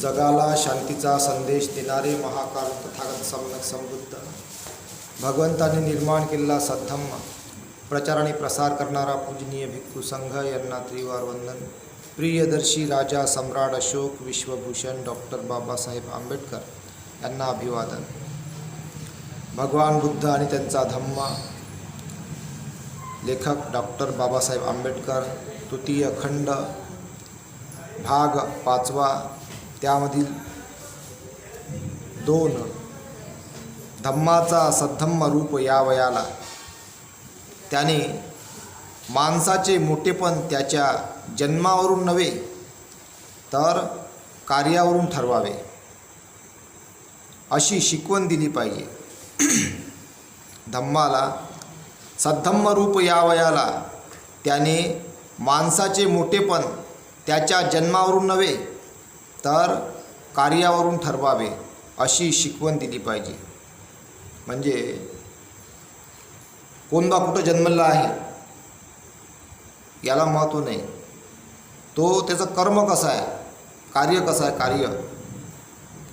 जगाला शांतीचा संदेश देणारे महाकाल तथागत सम्यक समृद्ध. भगवंताने निर्माण केलेला सद्धम्म प्रचार आणि प्रसार करणारा पूजनीय भिक्खू संघ यांना त्रिवार वंदन प्रियदर्शी राजा सम्राट अशोक विश्वभूषण डॉक्टर बाबासाहेब आंबेडकर यांना अभिवादन. भगवान बुद्ध आणि त्यांचा धम्म. लेखक डॉक्टर बाबासाहेब आंबेडकर तृतीय खंड भाग पाचवा त्यामधील दोन धम्माचा सद्धम्म रूप या वयाला. त्याने माणसाचे मोठेपण त्याच्या जन्मावरून नव्हे तर कार्यावरून ठरवावे. अशी शिकवण दिली पाहिजे. धम्माला सद्धम्म रूप या वयाला त्याने माणसाचे मोठेपण त्याच्या जन्मावरून नव्हे तर कार्यावरून ठरवावे अशी शिकवण दिली पाहिजे. म्हणजे कोणबा कुठं जन्मला आहे? याला महत्त्व नाही. तो त्याचं कर्म कसं आहे? कार्य कसं आहे? कार्य.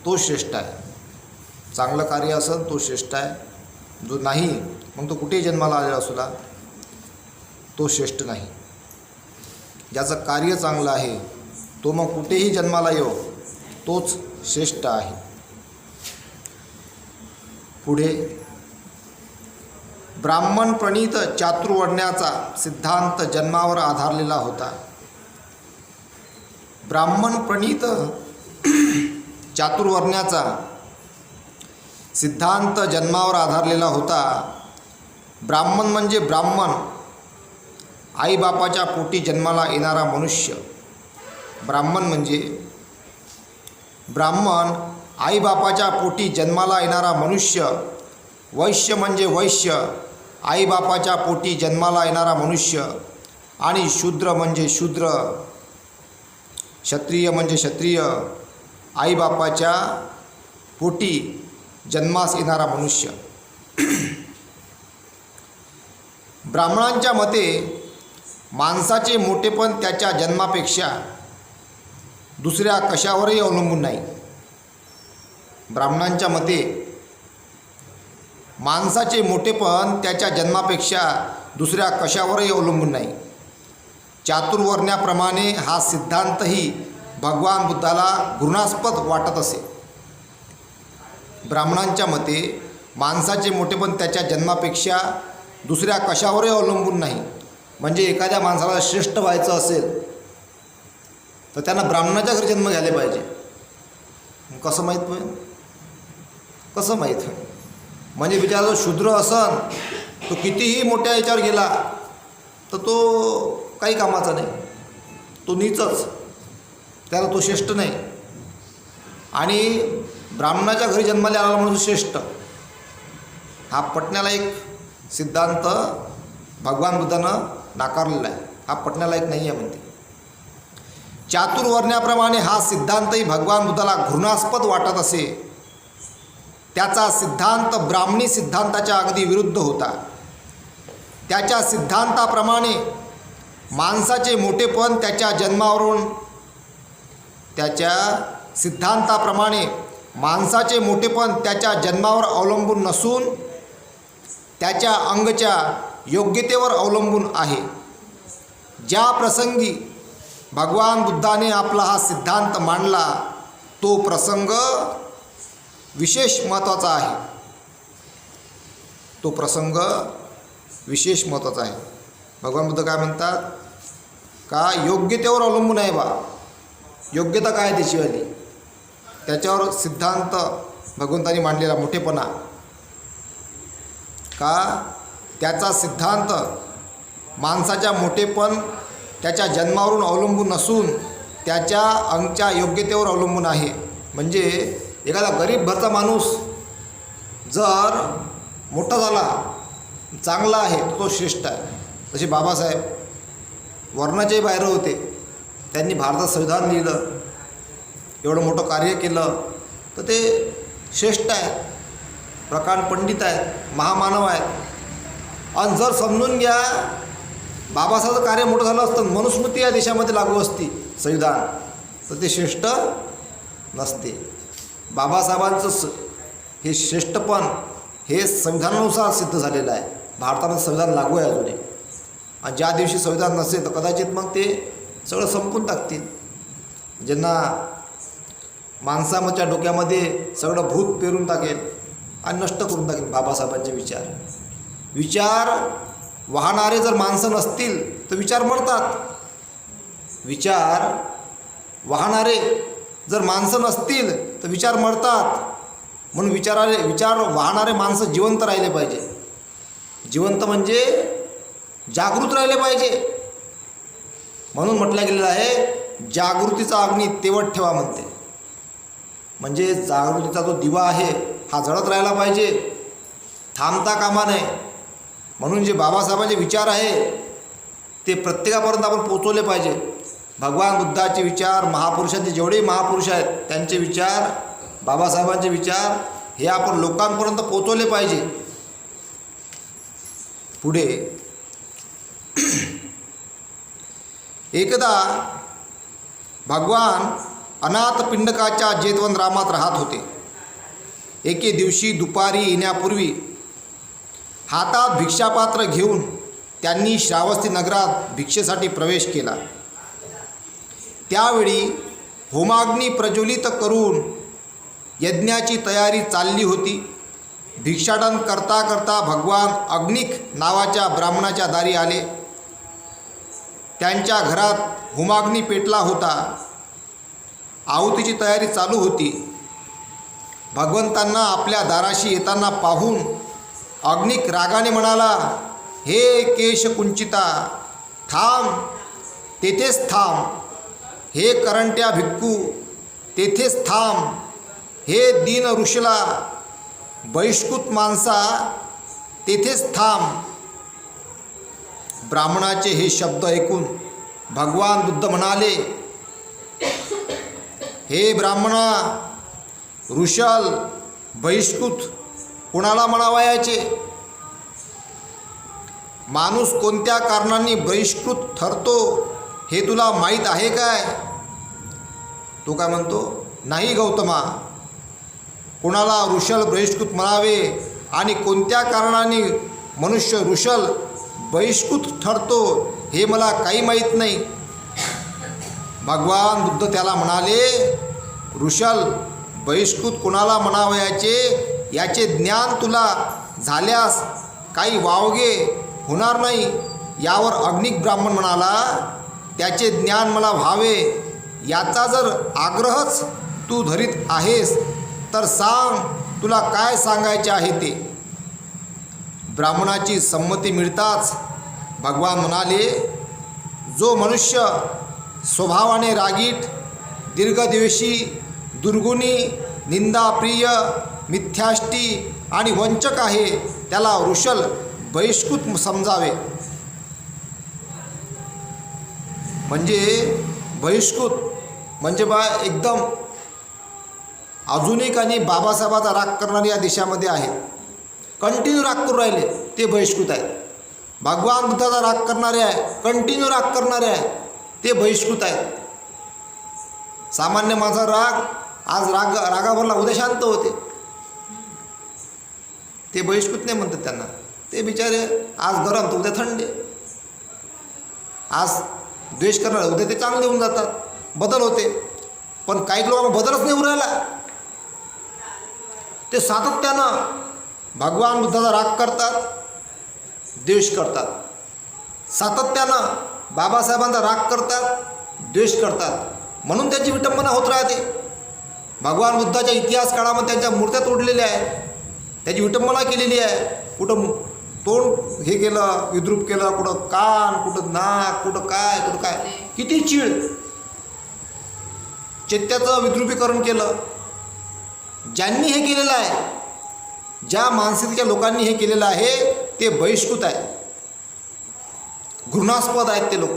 तो श्रेष्ठ आहे. चांगलं कार्य असेल तो श्रेष्ठ आहे. जो नाही मग तो कुठेही जन्माला आलेला असूला तो श्रेष्ठ नाही. ज्याचं कार्य चांगलं आहे तो मग कुठेही जन्माला येऊ तोच श्रेष्ठ आहे. पुढे ब्राह्मण प्रणीत चातुर्वर्ण्याचा सिद्धांत जन्मावर आधारलेला होता. ब्राह्मण प्रणीत चातुर्वर्ण्याचा सिद्धांत जन्मावर आधारलेला होता. ब्राह्मण म्हणजे ब्राह्मण. आईबापाच्या पोटी जन्माला येणारा मनुष्य. ब्राह्मण म्हणजे? ब्राह्मण आईबापाच्या पोटी जन्माला येणारा मनुष्य. वैश्य म्हणजे वैश्य. आईबापाच्या पोटी जन्माला येणारा मनुष्य. आणि शूद्र म्हणजे शूद्र. क्षत्रिय म्हणजे क्षत्रिय. आईबापाच्या पोटी जन्मास येणारा मनुष्य. ब्राह्मणांच्या मते माणसाचे मोठेपण त्याच्या जन्मापेक्षा दुसऱ्या कशावरही अवलंबून नाही. ब्राह्मणांच्या मते माणसाचे मोठेपण त्याच्या जन्मापेक्षा दुसऱ्या कशावरही अवलंबून नाही. चातुर्वर्ण्याप्रमाणे हा सिद्धांतही भगवान बुद्धाला घृणास्पद वाटत असे. ब्राह्मणांच्या मते माणसाचे मोठेपण त्याच्या जन्मापेक्षा दुसऱ्या कशावरही अवलंबून नाही. म्हणजे एखाद्या माणसाला श्रेष्ठ व्हायचं असेल तर त्यांना ब्राह्मणाच्या घरी जन्म घ्यायला पाहिजे. कसं माहीत होईल? कसं माहीत म्हणजे बिचारा जो शूद्र असन तो कितीही मोठ्या याच्यावर गेला तर तो काही कामाचा नाही. तो नीचच. त्याला तो श्रेष्ठ नाही. आणि ब्राह्मणाच्या घरी जन्माला आला म्हणून श्रेष्ठ. हा पटण्याला एक सिद्धांत भगवान बुद्धानं नाकारलेला आहे. हा पटण्यालायक नाही आहे म्हणते. चातुर्वर्ण्याप्रमाणे हा सिद्धांतही भगवान बुद्धाला घृणास्पद वाटत असे. त्याचा सिद्धांत ब्राह्मणी सिद्धांताच्या अगदी विरुद्ध होता. त्याच्या सिद्धांताप्रमाणे माणसाचे मोठेपण त्याच्या जन्मावरून त्याच्या सिद्धांताप्रमाणे माणसाचे मोठेपण त्याच्या जन्मावर अवलंबून नसून त्याच्या अंगच्या योग्यतेवर अवलंबून आहे. ज्या प्रसंगी भगवान बुद्धाने आपला हा सिद्धांत मांडला. तो प्रसंग विशेष महत्त्वाचा आहे. तो प्रसंग विशेष महत्त्वाचा आहे. भगवान बुद्ध काय म्हणतात? का योग्यतेवर अवलंबून आहे बा. योग्यता काय आहे त्याचीवाली त्याच्यावर सिद्धांत भगवंतानी मांडलेला मोठेपणा. का? त्याचा सिद्धांत माणसाच्या मोठेपण त्याच्या जन्मावरून अवलंबून नसून त्याच्या अंगच्या योग्यतेवर अवलंबून आहे. म्हणजे एखादा गरीब भरता माणूस जर मोठा झाला चांगला आहे तो श्रेष्ठ आहे. जसे बाबासाहेब वर्णाच्याही बाहेर होते. त्यांनी भारतात संविधान लिहिलं एवढं मोठं कार्य केलं तर ते श्रेष्ठ आहे. प्रकांड पंडित आहेत महामानव आहेत आणि जर समजून घ्या बाबासाहेबचं कार्य मोठं झालं असतं मनुस्मृती या देशामध्ये लागू असती संविधान. तर ते श्रेष्ठ नसते. बाबासाहेबांचं स हे श्रेष्ठपण हे संविधानानुसार सिद्ध झालेलं आहे. भारतामध्ये संविधान लागू आहे अजूनही. आणि ज्या दिवशी संविधान नसेल तर कदाचित मग ते सगळं संपून टाकतील. ज्यांना माणसाच्या डोक्यामध्ये सगळं भूत पेरून टाकेल आणि नष्ट करून टाकेल बाबासाहेबांचे विचार. विचार वाहणारे जर माणसं नसतील तर विचार मरतात. विचार वाहणारे जर माणसं नसतील तर विचार मरतात. म्हणून विचाराले विचार वाहणारे माणसं जिवंत राहिले पाहिजे. जिवंत म्हणजे जागृत राहिले पाहिजे. म्हणून म्हटलं गेलेलं आहे जागृतीचा अग्नी तेवट ठेवा म्हणते. म्हणजे जागृतीचा जो दिवा आहे हा जळत राहिला पाहिजे. थांबता कामा नये. म्हणून जे बाबासाहेबांचे विचार आहे ते प्रत्येकापर्यंत आपण पोचवले पाहिजे. भगवान बुद्धाचे विचार महापुरुषांचे जेवढे महापुरुष आहेत त्यांचे विचार बाबासाहेबांचे विचार हे आपण लोकांपर्यंत पोचवले पाहिजे. पुढे एकदा भगवान अनाथ पिंडकाच्या जेतवन रामात राहत होते. एके दिवशी दुपारी येण्यापूर्वी हातात भिक्षापात्र घेऊन त्यांनी श्रावस्ती नगरात भिक्षेसाठी प्रवेश केला. त्यावेळी होमाग्नी प्रज्वलित करून यज्ञाची तयारी चालली होती. भिक्षाटन करता करता भगवान अग्निक नावाच्या ब्राह्मणाच्या दारी आले. त्यांच्या घरात होमाग्नी पेटला होता. आहुतीची तयारी चालू होती. भगवंतांना आपल्या दाराशी येताना पाहून अग्निक रागाने म्हणाला हे केश कुंचिता थांब तेथेच थांब. हे करंट्या भिक्खू तेथेच थांब. हे दीन ऋषला बहिष्कृत माणसा तेथेच थांब. ब्राह्मणाचे हे शब्द ऐकून भगवान बुद्ध म्हणाले हे ब्राह्मणा ऋषल बहिष्कृत कुणाला म्हणावयाचे माणूस कोणत्या कारणांनी बहिष्कृत ठरतो हे तुला माहीत आहे काय? तो काय म्हणतो? नाही गौतमा. कुणाला ऋषल बहिष्कृत म्हणावे आणि कोणत्या कारणाने मनुष्य ऋषल बहिष्कृत ठरतो हे मला काही माहीत नाही. भगवान बुद्ध त्याला म्हणाले ऋषल बहिष्कृत कुणाला म्हणावयाचे याचे ज्ञान तुला झाल्यास काही वावगे होणार नाही. यावर अग्निक ब्राह्मण म्हणाला त्याचे ज्ञान मला व्हावे. याचा जर आग्रहच तू धरीत आहेस तर सांग तुला काय सांगायचे आहे ते. ब्राह्मणाची संमती मिळताच भगवान म्हणाले जो मनुष्य स्वभावाने रागीट दीर्घदिवशी दुर्गुणी निंदाप्रिय मिथ्याष्टी आणि वंचक आहे त्याला ऋषल बहिष्कृत समजावे. म्हणजे बहिष्कृत म्हणजे बा एकदम आधुनिक आणि बाबासाहेबाचा राग करणारे या देशामध्ये आहेत कंटिन्यू राग करून राहिले ते बहिष्कृत आहेत भगवान बुद्धाचा राग करणारे आहे कंटिन्यू राग करणारे आहे ते बहिष्कृत आहेत सामान्य माझा राग आज राग रागाभरला उद्या शांत होते. ते बहिष्कृत नाही म्हणतात त्यांना. ते बिचारे आज गरम तर उद्या थंड आज द्वेष करणार उद्या ते चांगले होऊन जातात. बदल होते. पण काही लोक बदलच नाही होऊन राहिला. ते सातत्यानं भगवान बुद्धाचा राग करतात द्वेष करतात. सातत्यानं बाबासाहेबांचा राग करतात द्वेष करतात. म्हणून त्यांची विटंबना होत राहते. भगवान बुद्धाच्या इतिहास काळामध्ये त्यांच्या मूर्त्या तोडलेल्या आहेत. त्याची विटंबना केलेली आहे. कुठं तोंड हे केलं विद्रूप केलं कुठं कान कुठं नाक कुठं काय कुठं काय. किती चीळ. चैत्याचं विद्रुपीकरण केलं. ज्यांनी हे केलेलं आहे ज्या मानसिकतेच्या लोकांनी हे केलेलं आहे ते बहिष्कृत आहे. घृणास्पद आहेत ते लोक.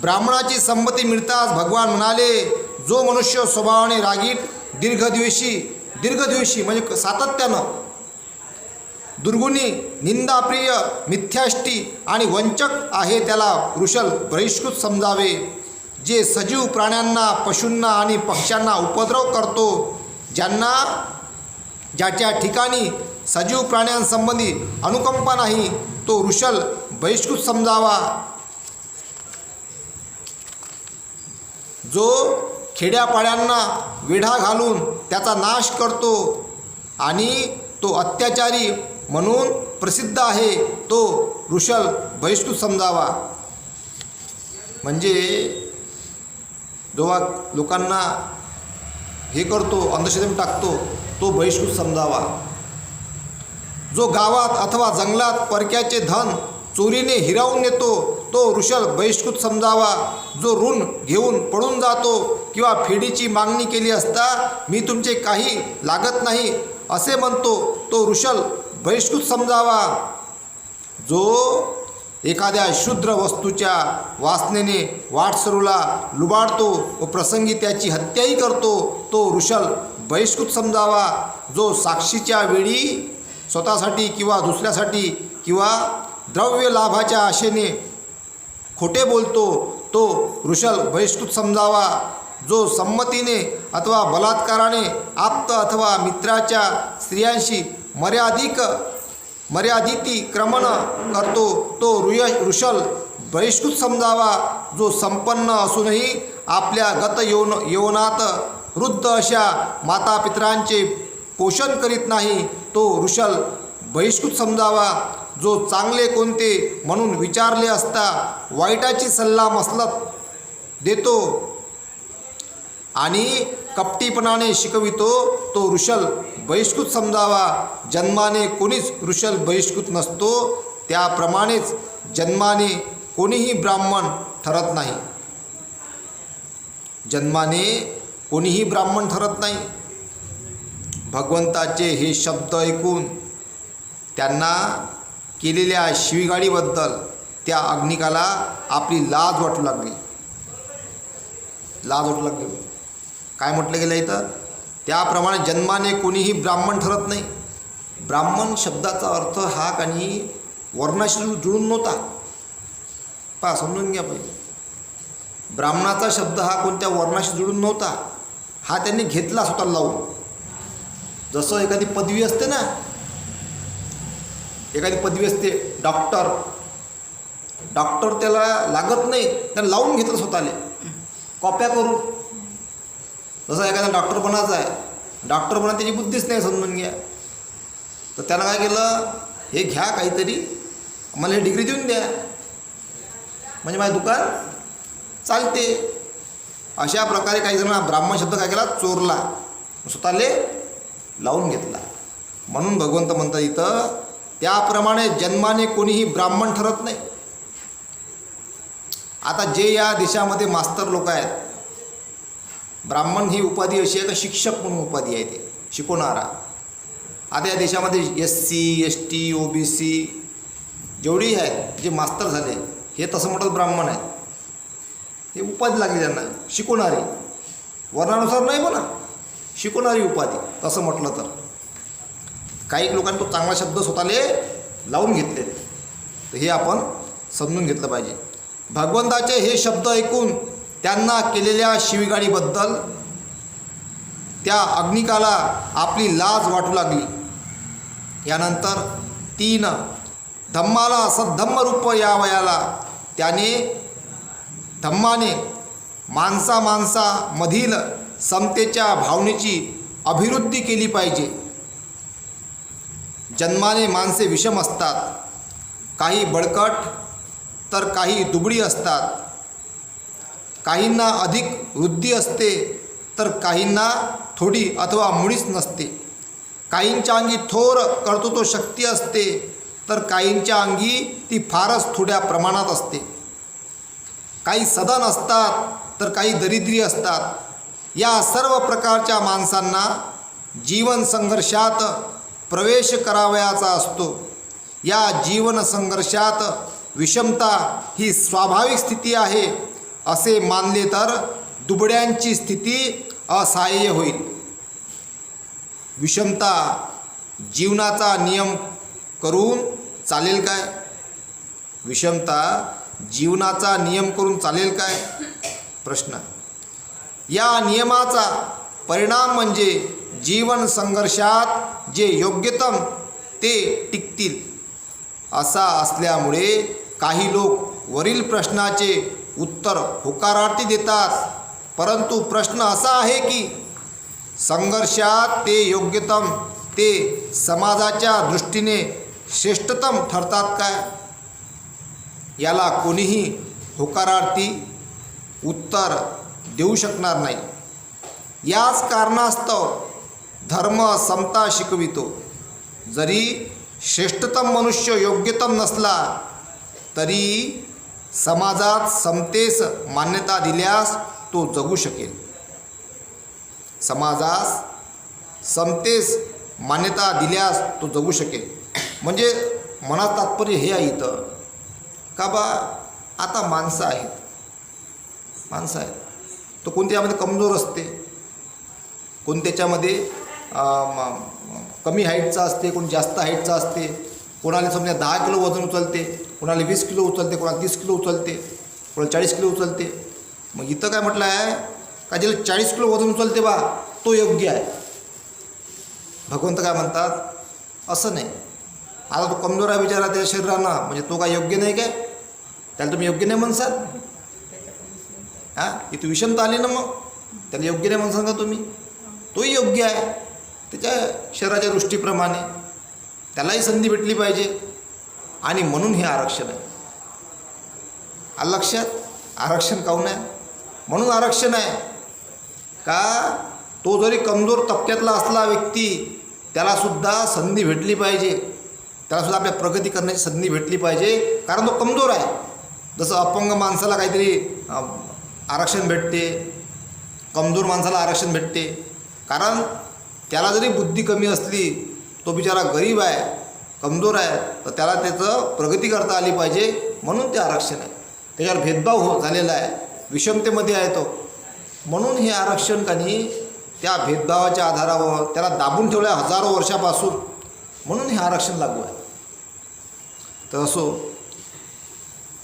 ब्राह्मणाची संमती मिळताच भगवान म्हणाले जो मनुष्य स्वभावाने रागीट दीर्घद्वेषी दीर्घद्वेषी म्हणजे सातत्यानं. दुर्गुणी निंदाप्रिय मिथ्याष्टी आणि वंचक आहे त्याला वृषल बहिष्कृत समजावे. जे सजीव प्राण्यांना पशूंना आणि पक्ष्यांना उपद्रव करतो ज्यांना ज्याच्या ठिकाणी सजीव प्राण्यांसंबंधी अनुकंपा नाही तो ऋषल बहिष्कृत समजावा. जो खेड्यापाड्यांना वेढा घालून त्याचा नाश करतो. आणि तो अत्याचारी म्हणून प्रसिद्ध आहे तो ऋषल बहिष्कृत समजावा. म्हणजे जेव्हा लोकांना हे करतो अंधश्रद्धेत टाकतो तो बहिष्कृत समजावा. जो गावात अथवा जंगलात परक्याचे धन चोरीने हिरावून नेतो तो ऋषल बहिष्कृत समजावा. जो ऋण घेऊन पळून जातो किंवा फेडीची मागणी केली असता मी तुमचे काही लागत नाही असे म्हणतो तो ऋषल बहिष्कृत समजावा. जो एखाद्या शूद्र वस्तूच्या वासनेने वाटसरूला लुबाडतो व प्रसंगी त्याची हत्याही करतो तो ऋषल बहिष्कृत समजावा. जो साक्षीच्या वेळी स्वतःसाठी किंवा दुसऱ्यासाठी किंवा द्रव्य लाभाच्या आशेने खोटे बोलतो तो ऋषल बहिष्कृत समजावा. जो संमतीने अथवा बलात्काराने आप्त अथवा मित्राच्या स्त्रियांशी मर्यादिक मर्यादितीक्रमण करतो तो रुय ऋषल बहिष्कृत समजावा. जो संपन्न असूनही आपल्या गत यौन यौवनात वृद्ध अशा मातापित्रांचे पोषण करीत नाही तो ऋषल बहिष्कृत समजावा. जो चांगले कोणते म्हणून विचारले असता वाईटाची सल्ला मसलत देतो आणि कपटीपणाने शिकवितो तो ऋषल बहिष्कृत समजावा. जन्माने कोणीच ऋषल बहिष्कृत नसतो त्याप्रमाणेच जन्माने कोणीही ब्राह्मण ठरत नाही. जन्माने कोणीही ब्राह्मण ठरत नाही. भगवंताचे हे शब्द ऐकून त्यांना केलेल्या शिवीगाडीबद्दल त्या अग्निकाला आपली लाज वाटू लागली. लाज वाटू लागली. काय म्हटलं गेलं इथं? त्याप्रमाणे जन्माने कोणीही ब्राह्मण ठरत नाही. ब्राह्मण शब्दाचा अर्थ हा काही वर्णाशी जुळून नव्हता. पा समजून घ्या पहिले. ब्राह्मणाचा शब्द हा कोणत्या वर्णाशी जुळून नव्हता हा त्यांनी घेतला स्वतःला लावून. जसं एखादी पदवी असते ना एखादी पदवी असते डॉक्टर डॉक्टर त्याला लागत नाही त्याला लावून घेतलं स्वतःला. कॉप्या करून. जसं एखादा डॉक्टर बनायचा आहे. डॉक्टर बना त्याची बुद्धीच नाही समजून घ्या. तर त्यानं काय केलं? हे घ्या काहीतरी. मला हे डिग्री देऊन द्या. म्हणजे माझं दुकान चालते. अशा प्रकारे काही जण ब्राह्मण शब्द काय केला? चोरला. स्वतःले लावून घेतला. म्हणून भगवंत म्हणतात इथं त्याप्रमाणे जन्माने कोणीही ब्राह्मण ठरत नाही. आता जे या देशामध्ये मास्तर लोक आहेत ब्राह्मण ही उपाधी अशी आहे का शिक्षक म्हणून उपाधी आहे ते शिकवणारा. आता या देशामध्ये S C S T O B C जेवढी आहेत जे मास्तर झाले हे तसं म्हटलं ब्राह्मण आहेत. हे उपाधी लागली त्यांना शिकवणारी. वर्णानुसार नाही म्हणा शिकवणारी उपाधी तसं म्हटलं तर. काही लोकांनी तो चांगला शब्द स्वतःले लावून घेतले. तर हे आपण समजून घेतलं पाहिजे. भगवंताचे हे शब्द ऐकून त्यांना केलेल्या शिवीगाडीबद्दल त्या अग्निकाला आपली लाज वाटू लागली. यानंतर तीन धम्माला सद्धम्म रूप यावयाला त्याने धम्माने माणसा माणसामधील समतेच्या भावनेची अभिवृद्धी केली पाहिजे. जन्माने माणसे विषम असतात. काही बळकट तर काही दुबळी असतात. काहींना अधिक वृद्धी असते तर काहींना थोडी अथवा मुळीच नसते. काहींच्या अंगी थोर कर्तृत्व शक्ती असते तर काहींच्या अंगी ती फारच थोड्या प्रमाणात असते. काही सदन असतात तर काही दरिद्री असतात. या सर्व प्रकारच्या माणसांना जीवन संघर्षात प्रवेश करावयाचा असतो. या जीवन संघर्षात विषमता ही स्वाभाविक स्थिती आहे असे मानले तर दुबड्यांची स्थिती असहाय्य होईल. विषमता जीवनाचा नियम करून चालेल काय? विषमता जीवनाचा नियम करून चालेल काय? प्रश्न. या नियमाचा परिणाम म्हणजे जीवन संघर्षात जे योग्यतम ते टिकतील. असा असल्यामुळे काही लोक वरील प्रश्नाचे उत्तर होकारार्थी देतात. परंतु प्रश्न असा आहे की संघर्षात ते योग्यतम ते समाजाच्या दृष्टीने श्रेष्ठतम ठरतात काय? याला कोणीही होकारार्थी उत्तर देऊ शकणार नाही. याच कारणास्तव धर्म समता शिकवितो. जरी श्रेष्ठतम मनुष्य योग्यतम नसला तरी समाजात समतेस मान्यता दिल्यास तो जगू शकेल. समाजास समतेस मान्यता दिल्यास तो जगू शकेल. म्हणजे मनात तात्पर्य हे आहे इथं. का बा आता माणसं आहेत. माणसं आहेत. तो कोणत्यामध्ये कमजोर असते? कोणत्याच्यामध्ये? कमी हाईटचा असते कोण जास्त हाईटचा असते कोणाला समजा दहा किलो वजन उचलते कोणाला वीस किलो उचलते कोणाला तीस किलो उचलते कोणाला चाळीस किलो उचलते. मग इथं काय म्हटलं आहे का ज्याला चाळीस किलो वजन उचलते बा तो योग्य आहे. भगवंत काय म्हणतात असं नाही. आता तो कमजोर आहे बिचारा त्या शरीरानं म्हणजे तो काय योग्य नाही काय? त्याला तुम्ही योग्य नाही म्हणसाल? हां? इथं विषमता आली ना मग. त्याला योग्य नाही म्हणसाल का तुम्ही? तोही योग्य आहे. त्याच्या शरीराच्या दृष्टीप्रमाणे त्यालाही संधी भेटली पाहिजे. आणि म्हणून हे आरक्षण आहे. आलं लक्षात? आरक्षण काहून आहे? म्हणून आरक्षण आहे का? तो जरी कमजोर तबक्यातला असला व्यक्ती त्यालासुद्धा संधी भेटली पाहिजे. त्यालासुद्धा आपल्या प्रगती करण्याची संधी भेटली पाहिजे. कारण तो कमजोर आहे. जसं अपंग माणसाला काहीतरी आरक्षण भेटते. कमजोर माणसाला आरक्षण भेटते. कारण त्याला जरी बुद्धी कमी असली तो बिचारा गरीब आहे कमजोर आहे तर त्याला त्याचं प्रगती करता आली पाहिजे म्हणून ते आरक्षण आहे. त्याच्यावर भेदभाव हो झालेला आहे. विषमतेमध्ये आहे तो. म्हणून हे आरक्षण कानी त्या भेदभावाच्या आधारावर त्याला दाबून ठेवलं आहे हजारो वर्षापासून. म्हणून हे आरक्षण लागू आहे. तर असो.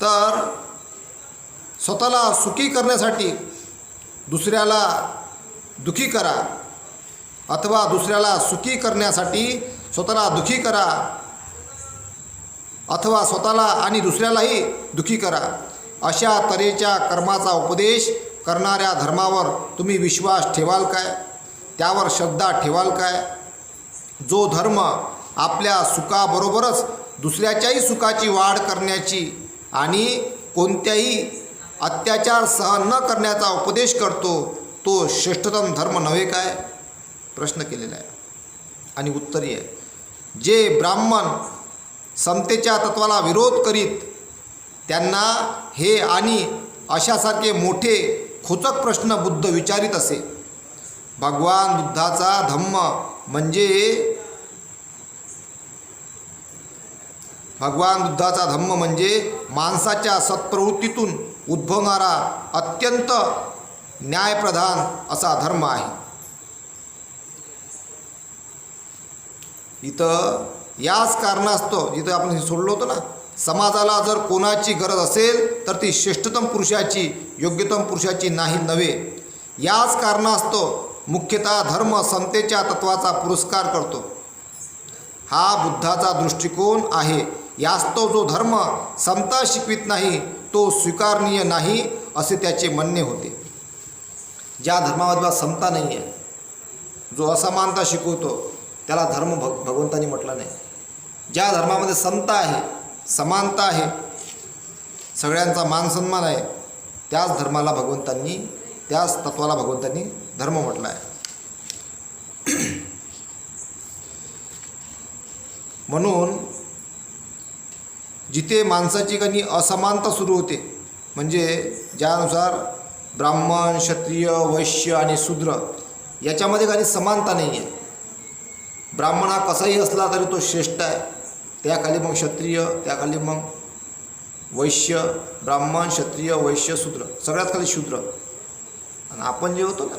तर स्वतःला सुखी करण्यासाठी दुसऱ्याला दुखी करा. अथवा दुसऱ्याला सुखी करण्यासाठी स्वतःला दुखी करा. अथवा स्वतःला आणि दुसऱ्यालाही दुखी करा. अशा तऱ्हेच्या कर्माचा उपदेश करणाऱ्या धर्मावर तुम्ही विश्वास ठेवाल काय? त्यावर श्रद्धा ठेवाल काय? जो धर्म आपल्या सुखाबरोबरच दुसऱ्याच्याही सुखाची वाढ करण्याची आणि कोणत्याही अत्याचार सहन न करण्याचा उपदेश करतो तो श्रेष्ठतम धर्म नव्हे काय? प्रश्न केलेला आहे. आणि उत्तरी आहे. जे ब्राह्मण समतेच्या तत्वाला विरोध करीत त्यांना हे आणि अशासारखे मोठे खोचक प्रश्न बुद्ध विचारित असे. भगवान बुद्धाचा धम्म म्हणजे भगवान बुद्धाचा धम्म म्हणजे माणसाच्या सत्प्रवृत्तीतून उद्भवणारा अत्यंत न्यायप्रधान असा धर्म आहे. इथं याच कारणास्तव जिथं आपण हे सोडलो होतं ना समाजाला जर कोणाची गरज असेल तर ती श्रेष्ठतम पुरुषाची योग्यतम पुरुषाची नाही नव्हे. याच कारणास्तव मुख्यतः धर्म समतेच्या तत्वाचा पुरस्कार करतो. हा बुद्धाचा दृष्टिकोन आहे. यास्तव जो धर्म समता शिकवित नाही तो स्वीकारणीय नाही असे त्याचे म्हणणे होते. ज्या धर्मामध्ये समता नाही आहे जो असमानता शिकवतो त्याला धर्म भग भगवंतानी म्हटलं नाही. ज्या धर्मामध्ये संत आहे समानता आहे सगळ्यांचा मानसन्मान आहे त्याच धर्माला भगवंतांनी त्याच तत्वाला भगवंतांनी धर्म म्हटला आहे. म्हणून जिथे माणसाची कधी असमानता सुरू होते म्हणजे ज्यानुसार ब्राह्मण क्षत्रिय वैश्य आणि शूद्र याच्यामध्ये काही समानता नाही आहे ब्राह्मण हा कसाही असला तरी तो श्रेष्ठ आहे. त्याखाली मग क्षत्रिय त्याखाली मग वैश्य ब्राह्मण क्षत्रिय वैश्य शूद्र. सगळ्यात खाली शूद्र. आणि आपण जे होतो ना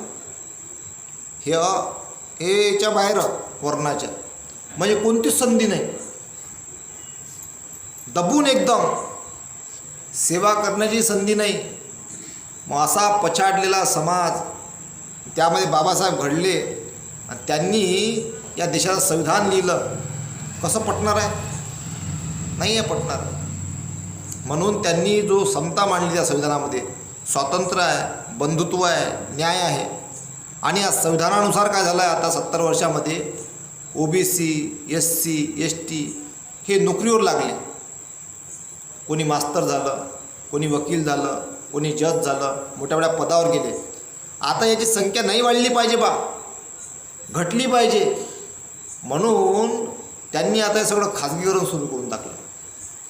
हे हेच्या हे याच्या बाहेर वर्णाच्या. म्हणजे कोणतीच संधी नाही. दबून एकदम सेवा करण्याची संधी नाही. मग असा पछाडलेला समाज त्यामध्ये बाबासाहेब घडले. आणि त्यांनी या देशाचं संविधान लिहिलं. कसं पटणार आहे? नाही आहे पटणार. म्हणून त्यांनी जो समता मांडली त्या संविधानामध्ये स्वातंत्र्य आहे बंधुत्व आहे न्याय आहे. आणि या संविधानानुसार काय झालं आहे आता सत्तर वर्षामध्ये O B C S C S T हे नोकरीवर लागले. कोणी मास्तर झालं कोणी वकील झालं कोणी जज झालं मोठ्या मोठ्या पदावर गेले. आता याची संख्या नाही वाढली पाहिजे बा. घटली पाहिजे. म्हणून त्यांनी आता हे सगळं खाजगीकरण सुरू करून टाकलं.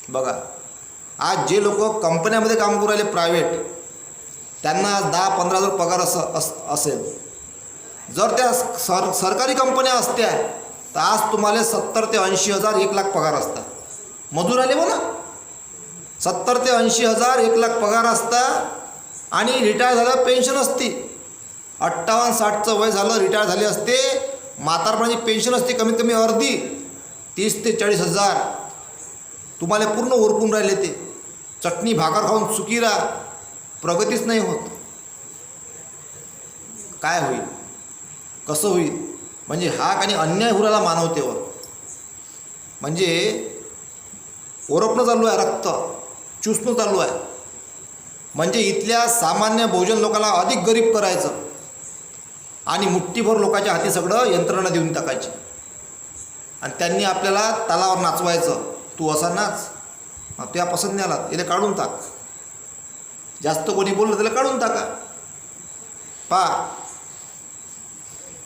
बघा आज जे लोक कंपन्यामध्ये काम करू राहिले प्रायव्हेट त्यांना आज दहा पंधरा हजार पगार असं अस असेल. जर त्या सर सरकारी कंपन्या असत्या तर आज तुम्हाला सत्तर ते ऐंशी हजार एक लाख पगार असता मजूर आले बघा. सत्तर ते ऐंशी हजार एक लाख पगार असता आणि रिटायर झाल्यावर पेन्शन असते. अठ्ठावन्न साठचं वय झालं रिटायर झाले असते. म्हातारपणाची पेन्शन असते कमीत कमी अर्धी तीस ते चाळीस हजार. तुम्हाला पूर्ण ओरपून राहिले ते. चटणी भाकर खाऊन चुकी राहा. प्रगतीच नाही होत. काय होईल? कसं होईल? म्हणजे हाक आणि अन्याय हुराला मानवतेवर म्हणजे ओरपणं चालू आहे रक्त. चुसणं चालू आहे. म्हणजे इथल्या सामान्य बहुजन लोकाला अधिक गरीब करायचं. आणि मुठ्ठीभर लोकांच्या हाती सगळं यंत्रणा देऊन टाकायची. आणि त्यांनी आपल्याला तालावर नाचवायचं. तू असा नाच. हा, तुया पसंत नाही आला. याला काढून टाक. जास्त कोणी बोललं त्याला काढून टाका. पा.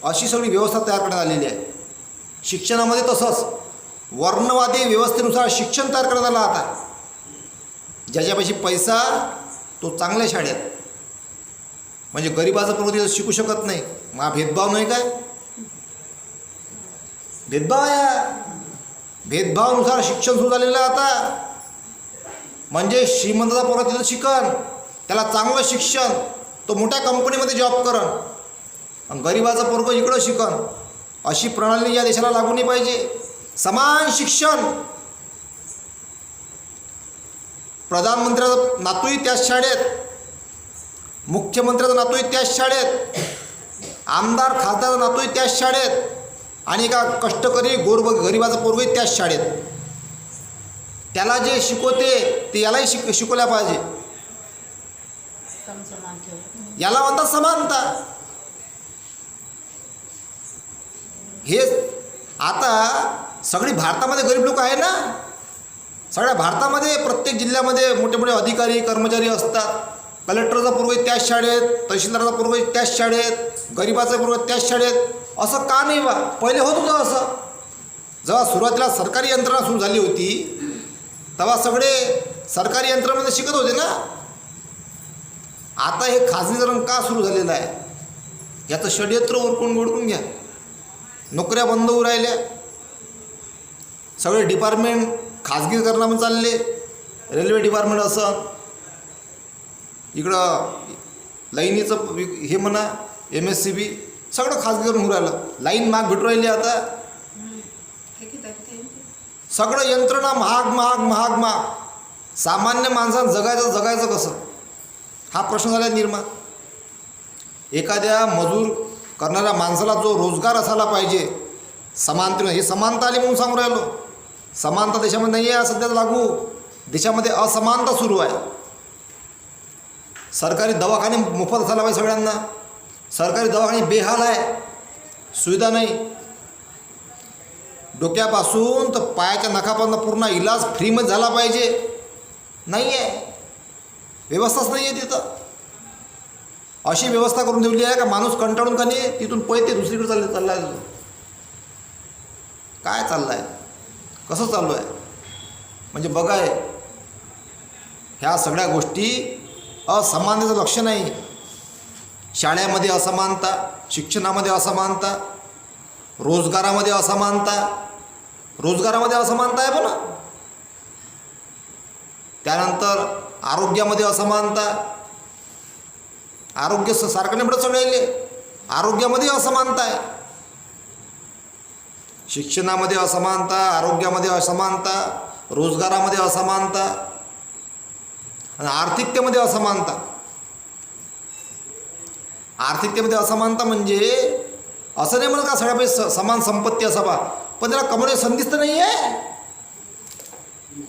अशी सगळी व्यवस्था तयार करण्यात आलेली आहे. शिक्षणामध्ये तसंच. वर्णवादी व्यवस्थेनुसार शिक्षण तयार करण्यात आलं आता. ज्याच्यापाशी पैसा तो चांगल्या शाळेत. म्हणजे गरिबाचं प्रगती शिकू शकत नाही. मग हा भेदभाव नाही काय? भेदभाव आहे भेदभावानुसार शिक्षण सुरू झालेलं आता. म्हणजे श्रीमंताचा पोरा तिथं शिकन त्याला चांगलं शिक्षण तो मोठ्या कंपनीमध्ये जॉब करन आणि गरिबाचं पोरग इकडं शिकन. अशी प्रणाली या देशाला लागू नाही पाहिजे. समान शिक्षण. प्रधानमंत्र्याचा नातूही त्याच शाळेत. मुख्यमंत्र्याचा नातूही त्याच शाळेत. आमदार खासदाराचा नातू आहे त्याच शाळेत. आणि एका कष्टकरी गोरब गरिबाचा आहे त्याच शाळेत. त्याला जे शिकवते ते यालाही शिक शिकवल्या पाहिजे. याला म्हणतात समानता. हे आता सगळी भारतामध्ये गरीब लोक आहे ना? सगळ्या भारतामध्ये प्रत्येक जिल्ह्यामध्ये मोठे मोठे अधिकारी कर्मचारी असतात. कलेक्टरचा पूर्व त्याच शाळेत तहसीलदाराचा पूर्व त्याच शाळेत गरिबाचा पूर्व त्याच शाळेत. असं का नाही बा? पहिले होत होतं असं. जेव्हा सुरुवातीला सरकारी यंत्रणा सुरू झाली होती तेव्हा सगळे सरकारी यंत्रणामध्ये शिकत होते ना? आता हे खाजगीकरण का सुरू झालेलं आहे? याचं षडयंत्र उरकून गोडकून घ्या. नोकऱ्या बंद होऊ राहिल्या. सगळे डिपार्टमेंट खाजगीकरणामध्ये चालले. रेल्वे डिपार्टमेंट असं. इकडं लाईनीचं हे म्हणा एम एस सी बी सगळं खाजगीकरण करून राहिलं. लाईन माग भेटू राहिली आता. सगळं यंत्रणा महाग महाग महाग महाग. सामान्य माणसानं जगायचं जगायचं कसं? हा प्रश्न झाला निर्माण. एखाद्या मजूर करणाऱ्या माणसाला जो रोजगार असायला पाहिजे समानतेनं हे समानता आली म्हणून सांगू राहिलो. समानता देशामध्ये नाही आहे सध्या लागू. देशामध्ये असमानता सुरू आहे. सरकारी दवाखाने मोफत असायला पाहिजे सगळ्यांना. सरकारी दवाखाने बेहाल आहे. सुविधा नाही. डोक्यापासून तर पायाच्या नखापर्यंत पूर्ण इलाज फ्रीमध्ये झाला पाहिजे. नाही आहे व्यवस्थाच नाही आहे तिथं. अशी व्यवस्था करून ठेवली आहे का माणूस कंटाळून का नाही तिथून पळते दुसरीकडे चालले चालला आहे काय चाललं आहे कसं चालू आहे? म्हणजे बघाय ह्या सगळ्या गोष्टी असमानतेचं लक्ष नाही. शाळेमध्ये असमानता शिक्षणामध्ये असमानता रोजगारामध्ये असमानता. रोजगारामध्ये असमानता आहे बोला. त्यानंतर आरोग्यामध्ये असमानता. आरोग्य स- सारखं नाही पडत आरोग्यामध्ये असमानता आहे. शिक्षणामध्ये असमानता आरोग्यामध्ये असमानता रोजगारामध्ये असमानता. आणि आर्थिकतेमध्ये असमानता. आर्थिकतेमध्ये असमानता म्हणजे असं नाही म्हणत का सगळ्यापैकी समान संपत्ती असावा. पण त्याला कमवण्याची संधीच तर नाही आहे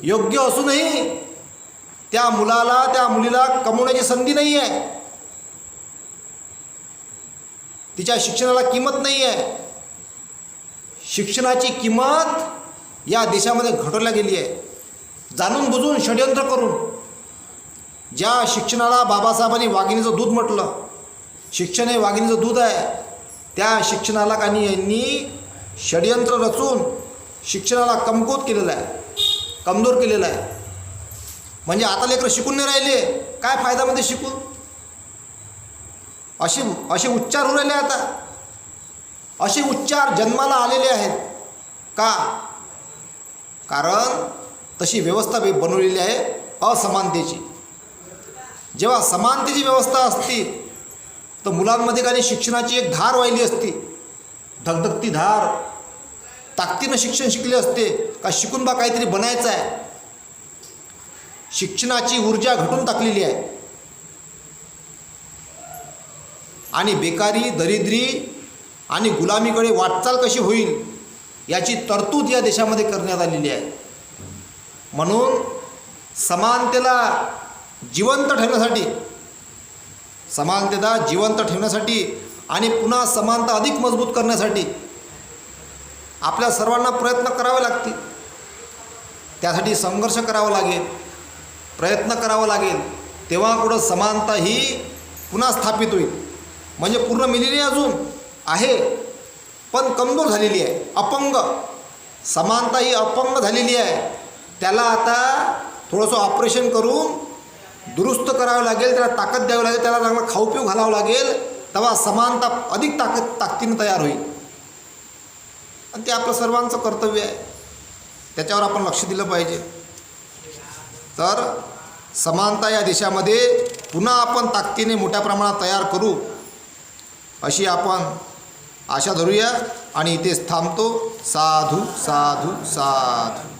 योग्य असूनही त्या मुलाला त्या मुलीला कमवण्याची संधी नाही आहे तिच्या शिक्षणाला किंमत नाही आहे शिक्षणाची किंमत या देशामध्ये घटवल्या गेली आहे जाणून बुजून षडयंत्र करून ज्या शिक्षणाला बाबासाहेबांनी वाघिणीचं दूध म्हटलं शिक्षण हे वाघिणीचं दूध आहे. त्या शिक्षणाला काही यांनी षडयंत्र रचून शिक्षणाला कमकुवत केलेलं आहे कमजोर केलेलं आहे. म्हणजे आता लेकरं शिकून नाही राहिले काय फायदा मध्ये शिकून असे असे उच्चार होऊ राहिले आता. असे उच्चार जन्माला आलेले आहेत. का? कारण तशी व्यवस्था बी बनवलेली आहे असमानतेची. जेव्हा समानतेची व्यवस्था असती तर मुलांमध्ये काही शिक्षणाची एक धार वाहिली असती. धगधगती धार. ताकदीनं शिक्षण शिकले असते. का शिकून बा काहीतरी बनायचं आहे. शिक्षणाची ऊर्जा घटून टाकलेली आहे. आणि बेकारी दरिद्री आणि गुलामीकडे वाटचाल कशी होईल याची तरतूद या देशामध्ये करण्यात आलेली आहे. म्हणून समानतेला जिवंत ठेवण्यासाठी समानतेता जिवंत ठेवण्यासाठी आणि पुन्हा समानता अधिक मजबूत करण्यासाठी आपल्या सर्वांना प्रयत्न करावे लागतील. त्यासाठी संघर्ष करावा लागेल प्रयत्न करावा लागेल. तेव्हा कुठं समानता ही पुन्हा स्थापित होईल. म्हणजे पूर्ण मिलेली अजून आहे पण कमजोर झालेली आहे अपंग. समानता ही अपंग झालेली आहे. त्याला आता थोडंसं ऑपरेशन करून दुरुस्त करावं लागेल त्याला ताकद द्यावी लागेल त्याला चांगला खाऊ पिऊ घालावं लागेल तेव्हा समानता अधिक ताकद ताकदीनं तयार होईल. आणि ते आपलं सर्वांचं कर्तव्य आहे. त्याच्यावर आपण लक्ष दिलं पाहिजे. तर समानता या देशामध्ये पुन्हा आपण ताकदीने मोठ्या प्रमाणात तयार करू अशी आपण आशा धरूया. आणि इथेच थांबतो. साधू साधू साधू.